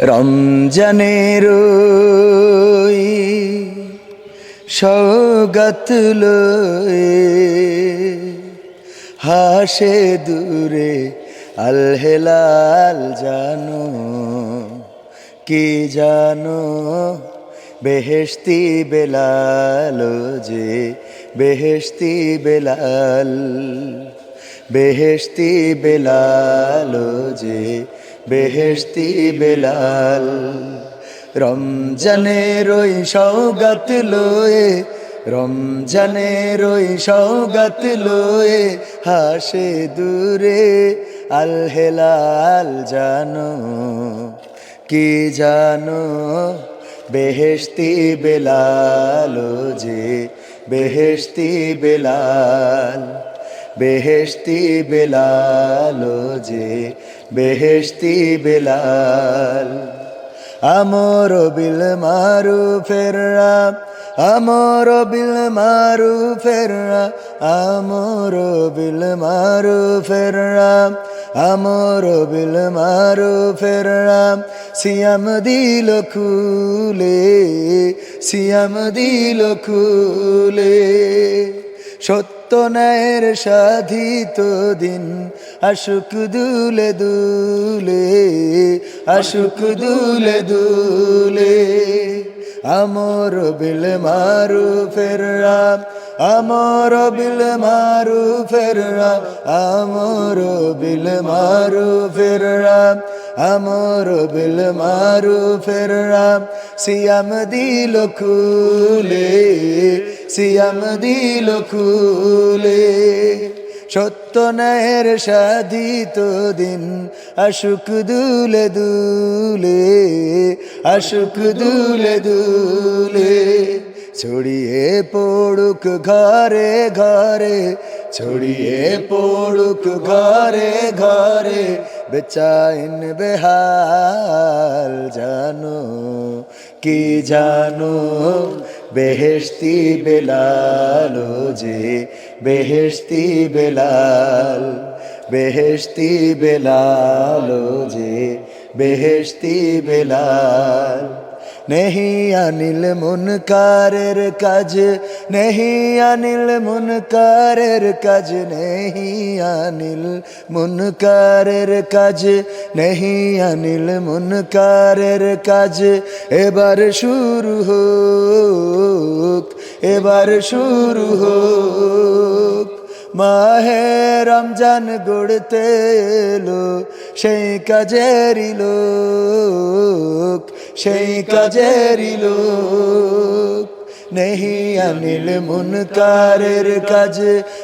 রমজানের সৌগত হাসে দূরে আল হেলাল জানো, কি জানো? বেহেশতি বেলাল যে বেহেশতি বেলাল বেহেশতি বেলাল যে বেহেশতি বেলাল, রমজানের ওই সৌগত লয়ে, রমজানের ওই সৌগত লয়ে, হাসে দূরে আল হেলাল জানো। কি জানো বেহেস্তি বেলাল যে বেহেস্তি বেলাল বেহেস্তি বেলাল যে বেহেশতি বেলাল, আমর বিল মারু ফেররা আমর বিল মারু ফেররা আমর বিল মারু ফেররা আমর বিল মারু ফেররা সিয়াম দিল খুলে, সিয়াম দিল খুলে, সত্য ন্যায়ের সাধিত দিন আশুক দুলে দুলে, আশুক দুলে দুলে। আমর বিল মারু ফেররা আমর বিল মারু ফেররা আমর বিল মারু ফেররা আমর বিল মারু ফেররা সিয়াম দিল খুলে, সিয়াম দিল খুলে। সত্য ন্যায়ের সাধিত দিন, আশুক দুলে দুলে, আশুক দুলে দুলে। ছড়িয়ে পড়ুক ঘরে ঘরে, ছড়িয়ে পড়ুক ঘরে ঘরে, বেচাইন বেহাল জানো, কি জানো, বেহেশতি বেলাল যে বেহেশতি বেলাল বেহেস্তি বেলাল যে বেহেস্তি বেলাল। নেহি আনিল মুনকারের কাজ, নেহি আনিল মুনকারের কাজ, নেহি আনিল মুনকারের কাজ, নেহি আনিল মুনকারের কাজ। এবার শুরু হোক, এবার শুরু হোক। মাহে রমজান গড়তে এলো সেই কাজেরই লোক, সেই কাজেরই লোক। নেহি আনিল মুনকারের কাজ,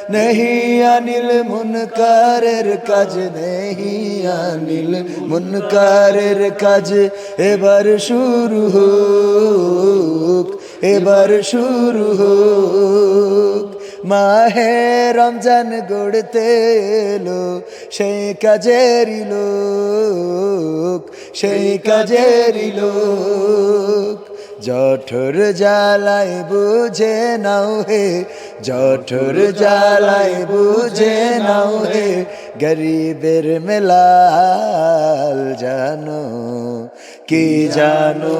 নেহি আনিল মুনকারের কাজ, নেহি আনিল মুনকারের কাজ। এবার শুরু হোক, এবার শুরু হোক। মাহে রমজান গড়তে এলো সেই কাজেরই লোক সেই কাজেরই লোক। জঠর জ্বালাই বুঝে নাও হে জঠর জ্বালাই বুঝে নাও হে গরিবের মেলাল জানো কি জানো?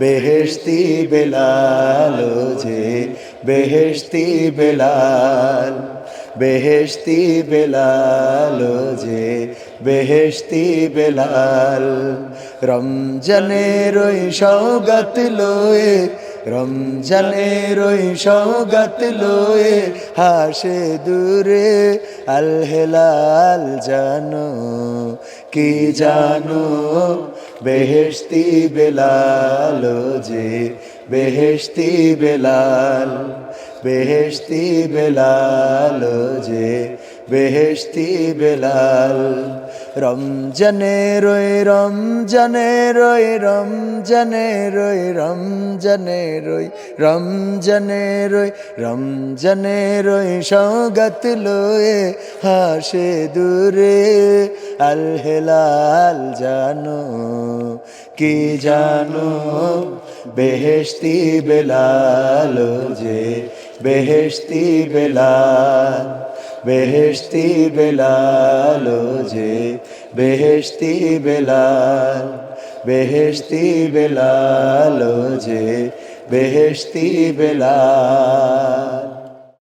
বেহেশতি বেলাল যে, বেহেশতি বেলাল বেহেস্তি বেলাল যে, বেহেশতি বেলাল। রমজানের ওই সৌগত লয়ে, রমজানের ওই সৌগত লয়ে, হাসে দূরে আলহেলাল জানো, কি জানো? বেহেশতি বেলাল যে বেহেস্তি বেলাল বেহেস্তি বেলাল যে বেহেস্তি বেলাল। রমজানের ওই রমজানের ওই রমজানের ওই রমজানের ওই রমজানের ওই রমজানের ওই সৌগত লয়ে হাসে দূরে, আল হেলাল জানো, কি জানো, বেহেশতি বেলাল যে, বেহেশতি বেলাল বেহেশতি বেলাল যে বেহেশতি বেলাল বেহেশতি বেলাল যে বেহেস্তি বেলাল।